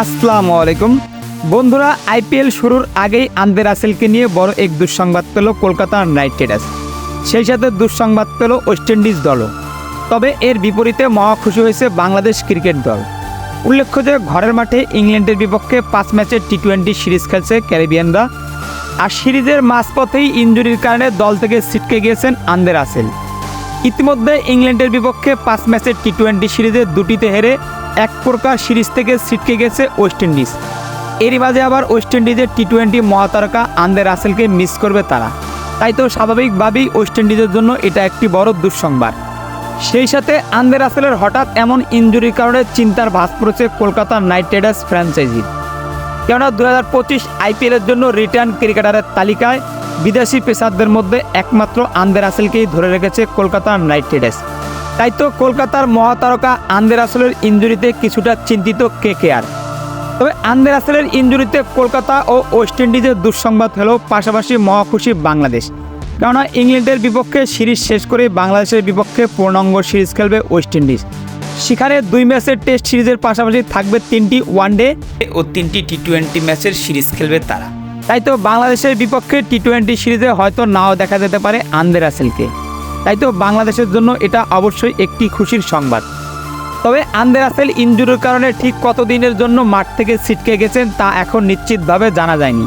আসসালামু আলাইকুম। বন্ধুরা, আইপিএল শুরুর আগেই আন্দের রাসেলকে নিয়ে বড় এক দুঃসংবাদ পেল কলকাতা নাইট রাইডার্স। সেই সাথে দুঃসংবাদ পেল ওয়েস্ট ইন্ডিজ দলও। তবে এর বিপরীতে মহা খুশি হয়েছে বাংলাদেশ ক্রিকেট দল। উল্লেখ্য যে, ঘরের মাঠে ইংল্যান্ডের বিপক্ষে পাঁচ ম্যাচের টি টোয়েন্টি সিরিজ খেলছে ক্যারিবিয়ানরা। আর সিরিজের মাঝপথেই ইঞ্জুরির কারণে দল থেকে ছিটকে গিয়েছেন আন্দের রাসেল। ইতিমধ্যে ইংল্যান্ডের বিপক্ষে পাঁচ ম্যাচের টি টোয়েন্টি সিরিজে দুটিতে হেরে এক প্রকার সিরিজ থেকে ছিটকে গেছে ওয়েস্ট ইন্ডিজ। এরই মাঝে আবার ওয়েস্ট ইন্ডিজের টি টোয়েন্টি মহাতারকা আন্দের রাসেলকে মিস করবে তারা। তাই তো স্বাভাবিকভাবেই ওয়েস্ট ইন্ডিজের জন্য এটা একটি বড় দুঃসংবাদ। সেই সাথে আন্দের রাসেলের হঠাৎ এমন ইঞ্জুরির কারণে চিন্তার ভাস পড়েছে কলকাতা নাইট রাইডার্স ফ্র্যাঞ্চাইজির। কেননা দু হাজার পঁচিশ আইপিএলের জন্য রিটার্ন ক্রিকেটারের তালিকায় বিদেশি পেসারদের মধ্যে একমাত্র আন্দের রাসেলকেই ধরে রেখেছে কলকাতা নাইট রাইডার্স। তাই তো কলকাতার মহাতারকা আন্দের রাসেলের ইঞ্জুরিতে কিছুটা চিন্তিত কে কে আর তবে আন্দের রাসেলের ইঞ্জুরিতে কলকাতা ও ওয়েস্ট ইন্ডিজের দুঃসংবাদ হলেও পাশাপাশি মহাখুশি বাংলাদেশ। কেননা ইংল্যান্ডের বিপক্ষে সিরিজ শেষ করে বাংলাদেশের বিপক্ষে পূর্ণাঙ্গ সিরিজ খেলবে ওয়েস্ট ইন্ডিজ। সেখানে দুই ম্যাচের টেস্ট সিরিজের পাশাপাশি থাকবে তিনটি ওয়ানডে ও তিনটি টি টোয়েন্টি ম্যাচের সিরিজ খেলবে তারা। তাই তো বাংলাদেশের বিপক্ষে টি টোয়েন্টি সিরিজে হয়তো নাও দেখা যেতে পারে আন্দের রাসেলকে। তাই তো বাংলাদেশের জন্য এটা অবশ্যই একটি খুশির সংবাদ। তবে আন্দের রাসেল ইঞ্জুরির কারণে ঠিক কতদিনের জন্য মাঠ থেকে ছিটকে গেছেন তা এখন নিশ্চিতভাবে জানা যায়নি।